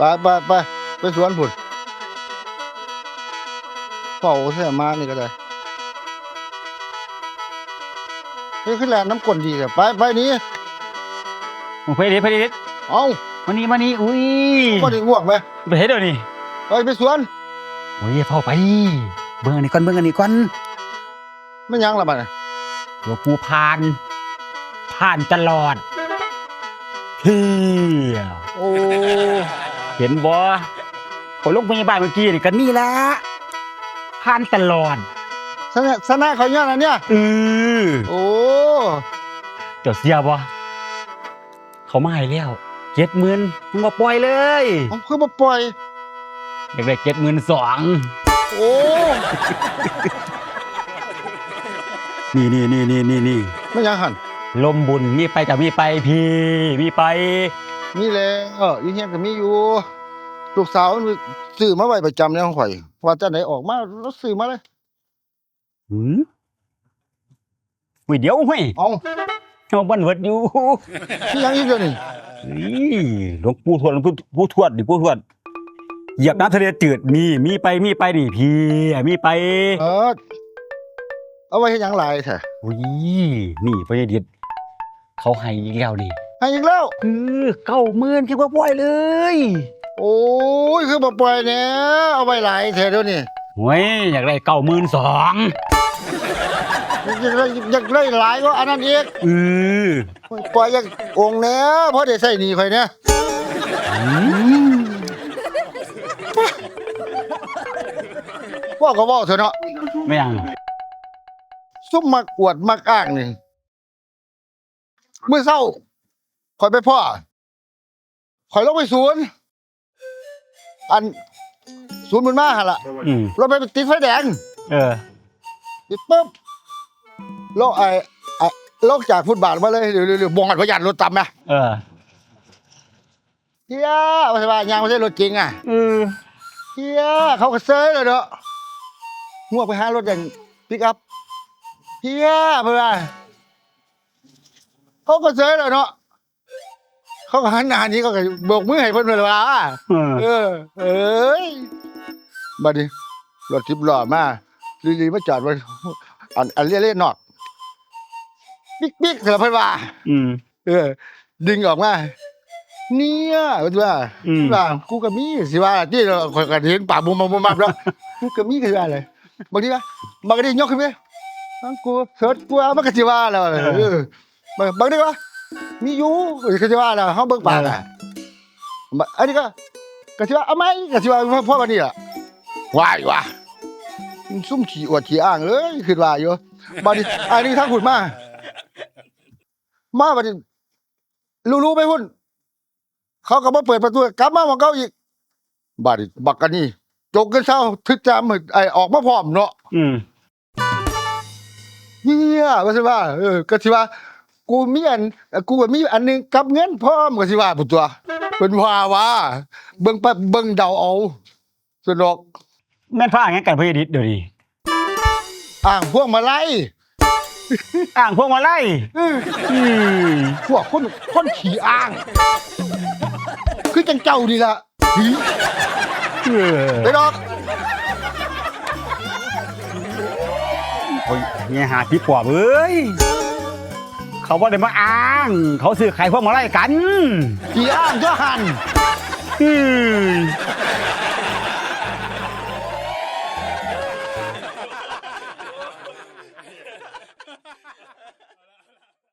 ไปไปไปไปสวนผุดเป่าเสียมานี่ก็ได้เฮ้ยขึ้นแลนน้ำกลนดีเลยไปไปหนี้โอ้ไปเด็ดไปเด็ดเอามานี่มานี่อุ้ยก็ได้ง่วงไหมไปเฮ็ดเดี๋ยวนี้ไปไปสวนโอ้ยเฝ้าไปเบิ่งอันนี้ก่อนเบิ่งอันนี้ก่อนไม่ยังละมันน่ะหลวงปู่ผ่าน ผ่านตลอดเฮียโอ้ เห็นบ่ผมลงพยาบาลเมื่อกี้นี่ก็นี่ละผ่านตลอดสนะสนะเขาเนี่ยนะเนี่ยเออโอ้เจ้าเสียบ่เขามาให้แล้วเจ็ดหมื่นมึงมาปล่อยเลยผมคือมาปล่อยอยากได้เจ็ดหมื่นสองโอ้นี่นี่นี่นี่นี่นี่ไม่ยังหันลมบุญมีไปกับมีไปพี่มีไป นี่แหละเอออยู่เฮียนก็มีอยู่ ลูกสาวมันซื้อมาไว้ประจำในของข่อยว่าจะไหนออกมาแล้วซื้อมาเลยหืมวิเดียวเฮ้ยเอาเอาบันเวิดอยู่ที่ยังอีกเดี๋ยวนี้นี่หลวงปู่ทวดหลวงปู่ปู่ทวดดิปู่ทวดเหยียบน้ำทะเลจืดมีมีไปมีไปนี่พี่มีไปเออเอาไว้ให้หยังหลายแท้วินี่พระเด็ดเขาให้อีกแล้วนี่ ให้อีกแล้ว คือเก้าหมื่นคิดว่าปล่อยเลยโอ้ยคือบ่ปล่อยแหน่เอาไว้หลายแท้เดี๋ยวนี้เว้ยอยากได้เก้าหมื่นสองอยากได้อยากได้หลายก็อันนั้นอีกเออปล่อยอย่างองค์แหน่เพราะได้ใส่หนี้ข่อยเนี่ยว่าก็เว้าเถอะเนาะไม่ยังซุ่มมักอวดมักอ้างนี่เมื่อเศร้า ข่อยไปพ่อข่อยลงไปสวนอันสวนมันมาหั่นล่ะอืมรถไปติดไฟแดงเออ ติดปุ๊บลงไอ้ไอ้ลงจากฟุตบาทมาเลยเดี๋ยวเดี๋ยวบองหัดพยานรถต่ำนะเออเฮียว่าสิว่ายางไม่ใช่รถจริงอะเออเฮียเขาก็เซยเลยเนาะงวกไปหารถอย่างปิกอัพเฮียเพื่อนเขาก็เซยเลยเนาะ เขาก็หันหน้าหนี้เขาก็โบกมือให้เพิ่นเลยว่าเออเออ เอ้ยบัดนี้รถทิพย์ล้อมาลีๆมาจอดไว้อันอันเล่ๆนอกปิ๊กปิ๊กเสือเพิ่นว่าอืมเออ ดึงออกมาเนี่ยว่าว่าอืมว่ากูก็มีสิว่าที่เราคอยกันเห็นปากบุมบุมบับแล้วกูก็มีก็สิว่าอะไรบางทีว่าบางทียกขึ้นไปบางกูเสิร์ชกูเอามันก็สิว่าแล้วเออบางบางทีว่า มีอยู่ก็สิว่าแล้วเฮาเบิ่งปากอะบอันนี้ก็ก็สิว่าเอาไหมก็สิว่าเพราะวันนี้ล่ะวายว่ะมันซุ่มขี้อวดขี้อ้างเลยคิดว่าอยู่บัดนี้อันนี้ทางขุดมา มาบัดนี้รู้ๆไปพุ่น เขาก็มาเปิดประตูกลับมาของเขาอีกบัดนี้บักกันนี่จกกันเช้าทึกจามไอ้ออกมาพร้อมเนาะอืมเฮียว่าสิว่าเออก็สิว่า กูมีอันกูก็มีอันหนึงกับเงินพร้อมก็สิว่าพุ่นตัวเป็นว่าว่า เบิ่งไปเบิ่งเดาเอาสนอกแม่นพระอย่างกันพระเด็ดเดี๋ยวนี้อ่างพวกมาไล่อ่างพวกมาไล่อื้ออืมพวกคนคนขี่อ้าง คือจังเจ้านี่ล่ะหีเออไปดอก โอ้ยเนี่ยหาพี่ปอบเอ้ย เขาว่าได้มาอ้าง เขาซื้อขายพวกมาไล่กันขี่อ้างเจ้าหันอืม